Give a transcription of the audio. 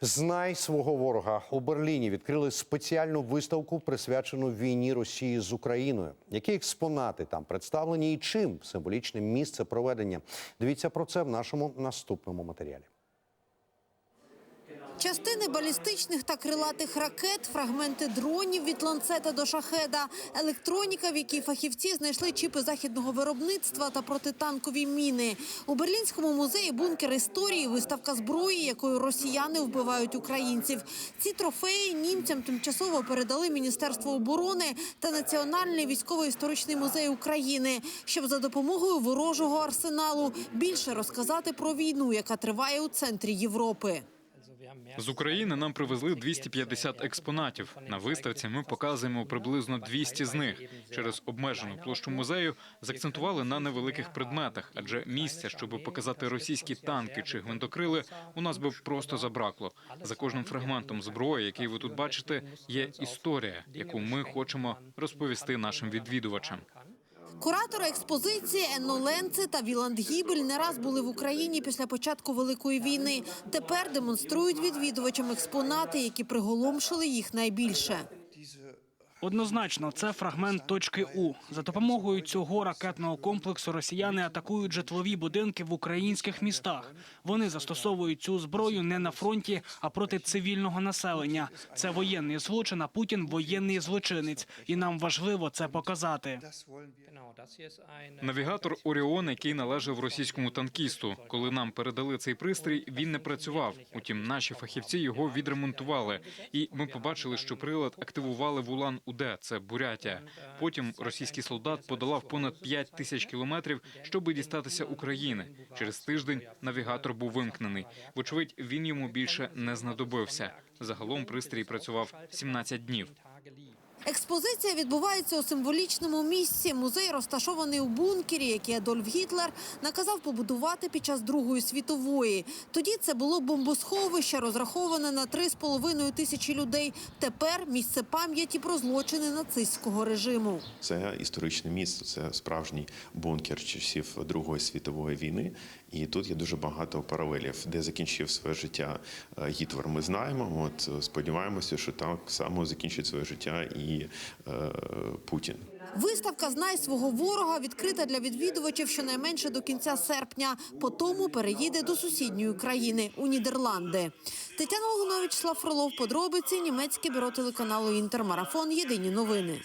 Знай свого ворога у Берліні відкрили спеціальну виставку, присвячену війні Росії з Україною. Які експонати там представлені і чим символічне місце проведення? Дивіться про це в нашому наступному матеріалі. Частини балістичних та крилатих ракет, фрагменти дронів від ланцета до шахеда, електроніка, в якій фахівці знайшли чіпи західного виробництва та протитанкові міни. У Берлінському музеї бункер історії виставка зброї, якою росіяни вбивають українців. Ці трофеї німцям тимчасово передали Міністерство оборони та Національний військово-історичний музей України, щоб за допомогою ворожого арсеналу більше розказати про війну, яка триває у центрі Європи. З України нам привезли 250 експонатів. На виставці ми показуємо приблизно 200 з них. Через обмежену площу музею закцентували на невеликих предметах, адже місця, щоб показати російські танки чи гвинтокрили, у нас би просто забракло. За кожним фрагментом зброї, який ви тут бачите, є історія, яку ми хочемо розповісти нашим відвідувачам. Куратори експозиції Енно Ленце та Віланд Гібель не раз були в Україні після початку Великої війни. Тепер демонструють відвідувачам експонати, які приголомшили їх найбільше. Однозначно, це фрагмент точки У. За допомогою цього ракетного комплексу росіяни атакують житлові будинки в українських містах. Вони застосовують цю зброю не на фронті, а проти цивільного населення. Це воєнний злочин, а Путін воєнний злочинець, і нам важливо це показати. Навігатор Оріон, який належав російському танкісту. Коли нам передали цей пристрій, він не працював. Утім, наші фахівці його відремонтували, і ми побачили, що прилад активували в улан уде це Бурятія. Потім російський солдат подолав понад 5 тисяч кілометрів, щоб дістатися України. Через тиждень навігатор був вимкнений. Вочевидь, він йому більше не знадобився. Загалом пристрій працював 17 днів. Експозиція відбувається у символічному місці. Музей розташований у бункері, який Адольф Гітлер наказав побудувати під час Другої світової. Тоді це було бомбосховище, розраховане на 3,5 тисячі людей. Тепер місце пам'яті про злочини нацистського режиму. Це історичне місце, це справжній бункер часів Другої світової війни. І тут є дуже багато паралелів, де закінчив своє життя е, Гітлер. Ми знаємо. От е, сподіваємося, що так само закінчить своє життя і е, Путін. Виставка «Знай свого ворога» відкрита для відвідувачів щонайменше до кінця серпня. Потому переїде до сусідньої країни у Нідерланди. Тетяна Логунович, Слав Фролов, подробиці, німецьке бюро телеканалу «Інтермарафон». Єдині новини.